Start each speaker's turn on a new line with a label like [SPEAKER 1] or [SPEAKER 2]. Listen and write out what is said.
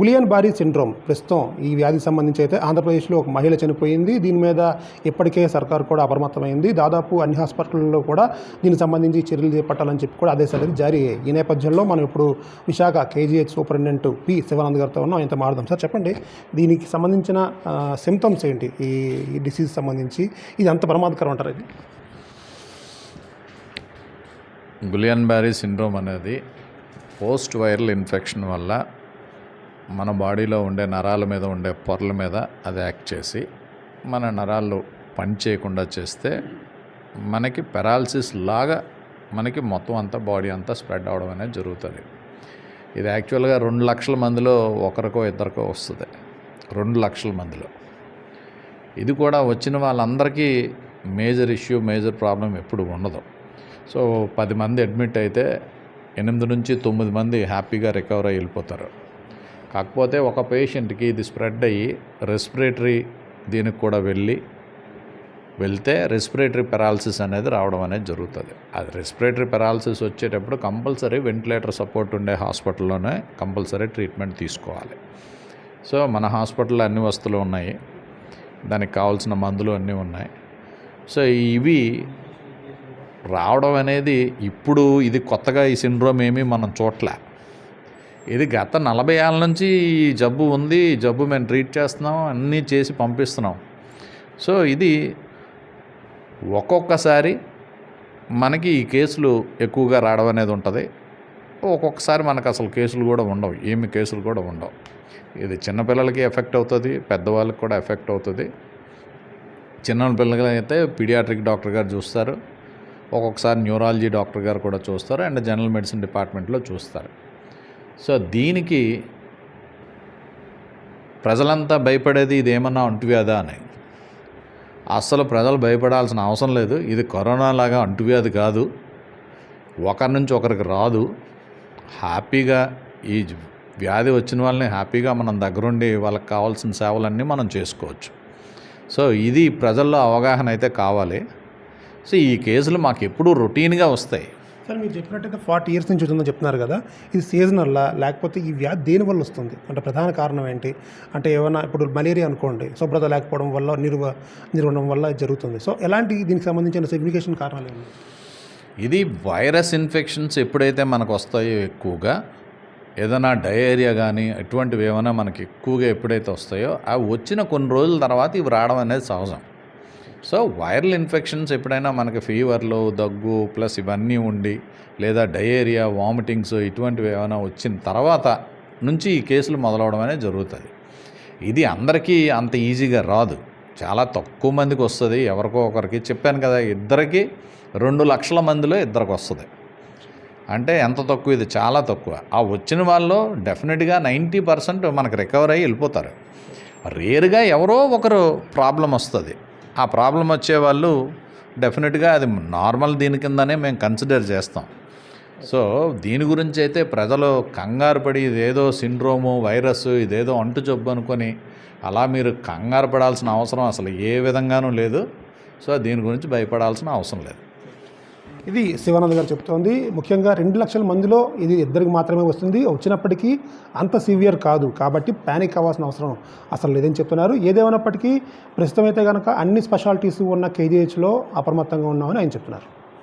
[SPEAKER 1] Guillain బారీ syndrome. ప్రస్తుతం ఈ వ్యాధికి సంబంధించి అయితే ఆంధ్రప్రదేశ్లో ఒక మహిళ చనిపోయింది. దీని మీద ఇప్పటికే సర్కార్ కూడా అప్రమత్తమైంది. దాదాపు అన్ని హాస్పిటల్లో కూడా దీనికి సంబంధించి చర్యలు చేపట్టాలని చెప్పి కూడా ఆదేశాలు అయితే జారీ అయ్యాయి. ఈ నేపథ్యంలో మనం ఇప్పుడు Visakha KGH superintendent P Shivanand గారితో ఉన్నాం. ఇంత మారుదాం సార్ చెప్పండి. దీనికి సంబంధించిన సిమ్టమ్స్ ఏంటి? ఈ ఈ డిసీజ్ సంబంధించి ఇది అంత ప్రమాదకరం అంటారు ఇది?
[SPEAKER 2] గులియన్ బ్యారీ సిండ్రోమ్ అనేది పోస్ట్ వైరల్ ఇన్ఫెక్షన్ వల్ల మన బాడీలో ఉండే నరాల మీద ఉండే పొరల మీద అది యాక్ట్ చేసి మన నరాలు పని చేయకుండా చేస్తే మనకి పెరాలసిస్ లాగా మనకి మొత్తం అంతా బాడీ అంతా స్ప్రెడ్ అవడం అనేది జరుగుతుంది. ఇది యాక్చువల్గా రెండు లక్షల మందిలో ఒకరికో ఇద్దరికో వస్తుంది. రెండు లక్షల మందిలో. ఇది కూడా వచ్చిన వాళ్ళందరికీ మేజర్ ఇష్యూ మేజర్ ప్రాబ్లం ఎప్పుడు ఉండదు. సో పది మంది అడ్మిట్ అయితే ఎనిమిది నుంచి తొమ్మిది మంది హ్యాపీగా రికవర్ అయి వెళ్ళిపోతారు. కాకపోతే ఒక పేషెంట్కి ఇది స్ప్రెడ్ అయ్యి రెస్పిరేటరీ దీనికి కూడా వెళ్ళి వెళ్తే రెస్పిరేటరీ పెరాలసిస్ అనేది రావడం అనేది జరుగుతుంది. అది రెస్పిరేటరీ పెరాలసిస్ వచ్చేటప్పుడు కంపల్సరీ వెంటిలేటర్ సపోర్ట్ ఉండే హాస్పిటల్లోనే కంపల్సరీ ట్రీట్మెంట్ తీసుకోవాలి. సో మన హాస్పిటల్లో అన్ని వస్తువులు ఉన్నాయి. దానికి కావాల్సిన మందులు అన్నీ ఉన్నాయి. సో ఇవి రావడం అనేది ఇప్పుడు ఇది కొత్తగా ఈ సిండ్రోమ్ ఏమీ మనం చూడలే ఇది గత నలభై ఏళ్ళ నుంచి ఈ జబ్బు ఉంది ఈ జబ్బు మేము ట్రీట్ చేస్తున్నాం అన్నీ చేసి పంపిస్తున్నాం. సో ఇది ఒక్కొక్కసారి మనకి ఈ కేసులు ఎక్కువగా రావడం అనేది ఉంటుంది. ఒక్కొక్కసారి మనకు అసలు కేసులు కూడా ఉండవు ఏమి కేసులు కూడా ఉండవు. ఇది చిన్నపిల్లలకి ఎఫెక్ట్ అవుతుంది పెద్దవాళ్ళకి కూడా ఎఫెక్ట్ అవుతుంది. చిన్న పిల్లలు అయితే పీడియాట్రిక్ డాక్టర్ గారు చూస్తారు ఒక్కొక్కసారి న్యూరాలజీ డాక్టర్ గారు కూడా చూస్తారు అండ్ జనరల్ మెడిసిన్ డిపార్ట్మెంట్లో చూస్తారు. సో దీనికి ప్రజలంతా భయపడేది ఇది ఏమన్నా అంటువ్యాధా అని. అస్సలు ప్రజలు భయపడాల్సిన అవసరం లేదు. ఇది కరోనా లాగా అంటువ్యాధి కాదు. ఒకరి నుంచి ఒకరికి రాదు. హ్యాపీగా ఈ వ్యాధి వచ్చిన వాళ్ళని హ్యాపీగా మనం దగ్గరుండి వాళ్ళకి కావాల్సిన సేవలన్నీ మనం చేసుకోవచ్చు. సో ఇది ప్రజల్లో అవగాహన అయితే కావాలి. సో ఈ కేసులు మాకు ఎప్పుడూ రొటీన్గా వస్తాయి.
[SPEAKER 1] సార్ మీరు చెప్పినట్టయితే ఫార్టీ ఇయర్స్ నుంచి వచ్చిందని చెప్తున్నారు కదా ఇది సీజనల్లా లేకపోతే ఈ వ్యాధి దేని వల్ల వస్తుంది? అంటే ప్రధాన కారణం ఏంటి? అంటే ఏమైనా ఇప్పుడు మలేరియా అనుకోండి శుభ్రత లేకపోవడం వల్ల నిర్వ నిర్వహణం వల్ల జరుగుతుంది. సో ఎలాంటి దీనికి సంబంధించిన సిగ్నిఫికేషన్ కారణాలు ఏమి
[SPEAKER 2] ఇది వైరస్ ఇన్ఫెక్షన్స్ ఎప్పుడైతే మనకు వస్తాయో ఎక్కువగా ఏదైనా డయేరియా కానీ ఇటువంటివి ఏమైనా మనకి ఎక్కువగా ఎప్పుడైతే వస్తాయో అవి వచ్చిన కొన్ని రోజుల తర్వాత ఇవి రావడం అనేది సహజం. సో వైరల్ ఇన్ఫెక్షన్స్ ఎప్పుడైనా మనకి ఫీవర్లు దగ్గు ప్లస్ ఇవన్నీ ఉండి లేదా డయేరియా వామిటింగ్స్ ఇటువంటివి ఏమైనా వచ్చిన తర్వాత నుంచి ఈ కేసులు మొదలవడం అనేది జరుగుతుంది. ఇది అందరికీ అంత ఈజీగా రాదు. చాలా తక్కువ మందికి వస్తుంది. ఎవరికో ఒకరికి చెప్పాను కదా ఇద్దరికి రెండు లక్షల మందిలో ఇద్దరికి వస్తుంది. అంటే ఎంత తక్కువ? ఇది చాలా తక్కువ. ఆ వచ్చిన వాళ్ళు డెఫినెట్గా నైంటీ పర్సెంట్ మనకు రికవర్ అయ్యి వెళ్ళిపోతారు. రేరుగా ఎవరో ఒకరు ప్రాబ్లం వస్తుంది. ఆ ప్రాబ్లం వచ్చే వాళ్ళు డెఫినెట్గా అది నార్మల్ దీని కిందనే మేము కన్సిడర్ చేస్తాం. సో దీని గురించి అయితే ప్రజలు కంగారు పడి ఇదేదో సిండ్రోము వైరస్ ఇదేదో అంటు జబ్బు అనుకొని అలా మీరు కంగారు పడాల్సిన అవసరం అసలు ఏ విధంగానూ లేదు. సో దీని గురించి భయపడాల్సిన అవసరం లేదు.
[SPEAKER 1] ఇది శివానంద్ గారు చెప్తోంది. ముఖ్యంగా రెండు లక్షల మందిలో ఇది ఇద్దరికి మాత్రమే వస్తుంది. వచ్చినప్పటికీ అంత సివియర్ కాదు. కాబట్టి ప్యానిక్ అవ్వాల్సిన అవసరం అసలు లేదని చెప్తున్నారు. ఏదేమైనప్పటికీ ప్రస్తుతం అయితే కనుక అన్ని స్పెషాలిటీస్ ఉన్న కేజీహెచ్లో అప్రమత్తంగా ఉన్నామని ఆయన చెప్తున్నారు.